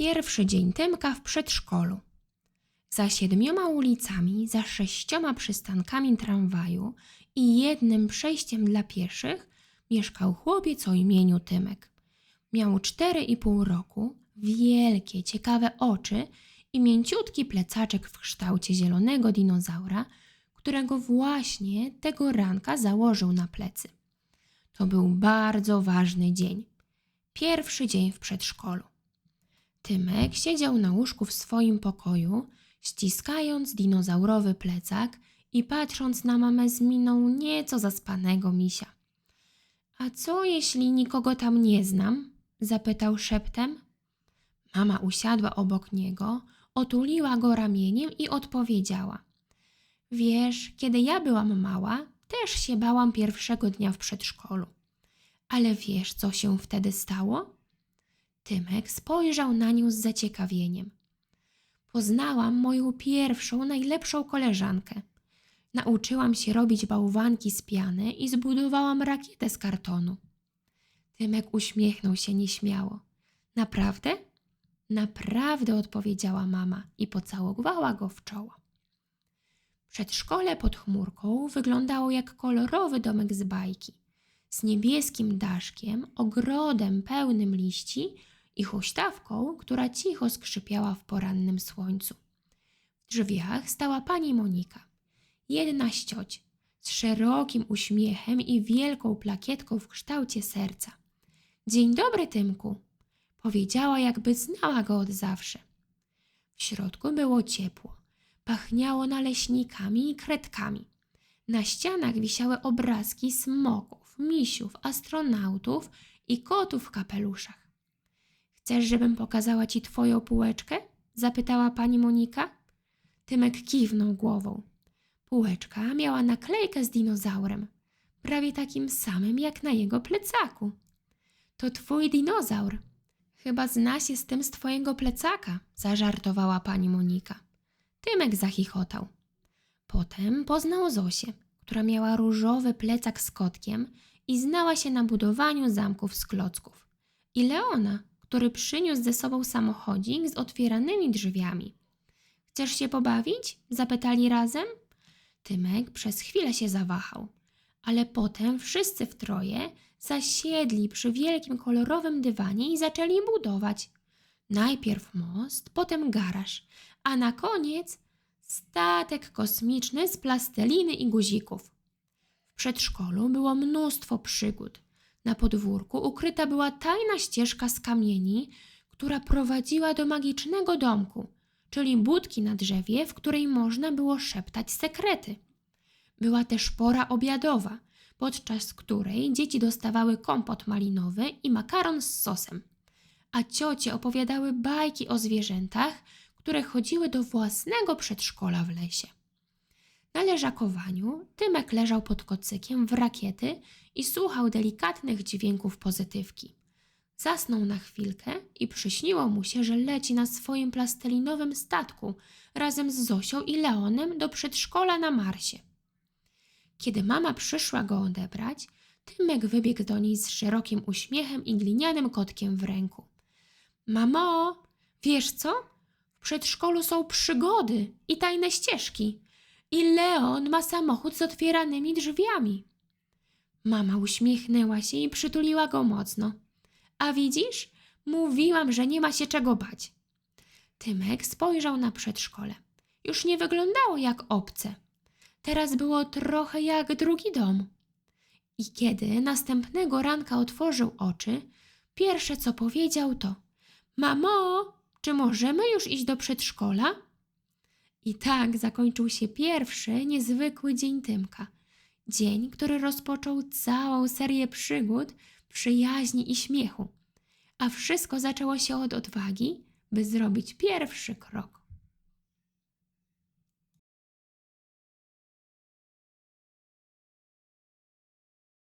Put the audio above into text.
Pierwszy dzień Tymka w przedszkolu. Za siedmioma ulicami, za sześcioma przystankami tramwaju i jednym przejściem dla pieszych mieszkał chłopiec o imieniu Tymek. Miał cztery i pół roku, wielkie, ciekawe oczy i mięciutki plecaczek w kształcie zielonego dinozaura, którego właśnie tego ranka założył na plecy. To był bardzo ważny dzień. Pierwszy dzień w przedszkolu. Tymek siedział na łóżku w swoim pokoju, ściskając dinozaurowy plecak i patrząc na mamę z miną nieco zaspanego misia. A co jeśli nikogo tam nie znam? zapytał szeptem. Mama usiadła obok niego, otuliła go ramieniem i odpowiedziała: Wiesz, kiedy ja byłam mała, też się bałam pierwszego dnia w przedszkolu. Ale wiesz, co się wtedy stało? Tymek spojrzał na nią z zaciekawieniem. Poznałam moją pierwszą, najlepszą koleżankę. Nauczyłam się robić bałwanki z piany i zbudowałam rakietę z kartonu. Tymek uśmiechnął się nieśmiało. Naprawdę? Naprawdę, odpowiedziała mama i pocałowała go w czoło. Przedszkole pod chmurką wyglądało jak kolorowy domek z bajki, z niebieskim daszkiem, ogrodem pełnym liści i huśtawką, która cicho skrzypiała w porannym słońcu. W drzwiach stała pani Monika, jedna z cioć, z szerokim uśmiechem i wielką plakietką w kształcie serca. Dzień dobry, Tymku, powiedziała, jakby znała go od zawsze. W środku było ciepło, pachniało naleśnikami i kredkami. Na ścianach wisiały obrazki smoków, misiów, astronautów i kotów w kapeluszach. Chcesz, żebym pokazała ci twoją półeczkę? zapytała pani Monika. Tymek kiwnął głową. Półeczka miała naklejkę z dinozaurem, prawie takim samym jak na jego plecaku. To twój dinozaur. Chyba zna się z tym z twojego plecaka, zażartowała pani Monika. Tymek zachichotał. Potem poznał Zosię, która miała różowy plecak z kotkiem i znała się na budowaniu zamków z klocków. I Leona, który przyniósł ze sobą samochodzik z otwieranymi drzwiami. Chcesz się pobawić? zapytali razem. Tymek przez chwilę się zawahał, ale potem wszyscy w troje zasiedli przy wielkim kolorowym dywanie i zaczęli budować. Najpierw most, potem garaż, a na koniec statek kosmiczny z plasteliny i guzików. W przedszkolu było mnóstwo przygód. Na podwórku ukryta była tajna ścieżka z kamieni, która prowadziła do magicznego domku, czyli budki na drzewie, w której można było szeptać sekrety. Była też pora obiadowa, podczas której dzieci dostawały kompot malinowy i makaron z sosem, a ciocie opowiadały bajki o zwierzętach, które chodziły do własnego przedszkola w lesie. Na leżakowaniu Tymek leżał pod kocykiem w rakiety i słuchał delikatnych dźwięków pozytywki. Zasnął na chwilkę i przyśniło mu się, że leci na swoim plastelinowym statku razem z Zosią i Leonem do przedszkola na Marsie. Kiedy mama przyszła go odebrać, Tymek wybiegł do niej z szerokim uśmiechem i glinianym kotkiem w ręku. Mamo, wiesz co? W przedszkolu są przygody i tajne ścieżki. I Leon ma samochód z otwieranymi drzwiami. Mama uśmiechnęła się i przytuliła go mocno. A widzisz? Mówiłam, że nie ma się czego bać. Tymek spojrzał na przedszkole. Już nie wyglądało jak obce. Teraz było trochę jak drugi dom. I kiedy następnego ranka otworzył oczy, pierwsze co powiedział to: Mamo, czy możemy już iść do przedszkola? I tak zakończył się pierwszy niezwykły dzień Tymka. Dzień, który rozpoczął całą serię przygód, przyjaźni i śmiechu. A wszystko zaczęło się od odwagi, by zrobić pierwszy krok.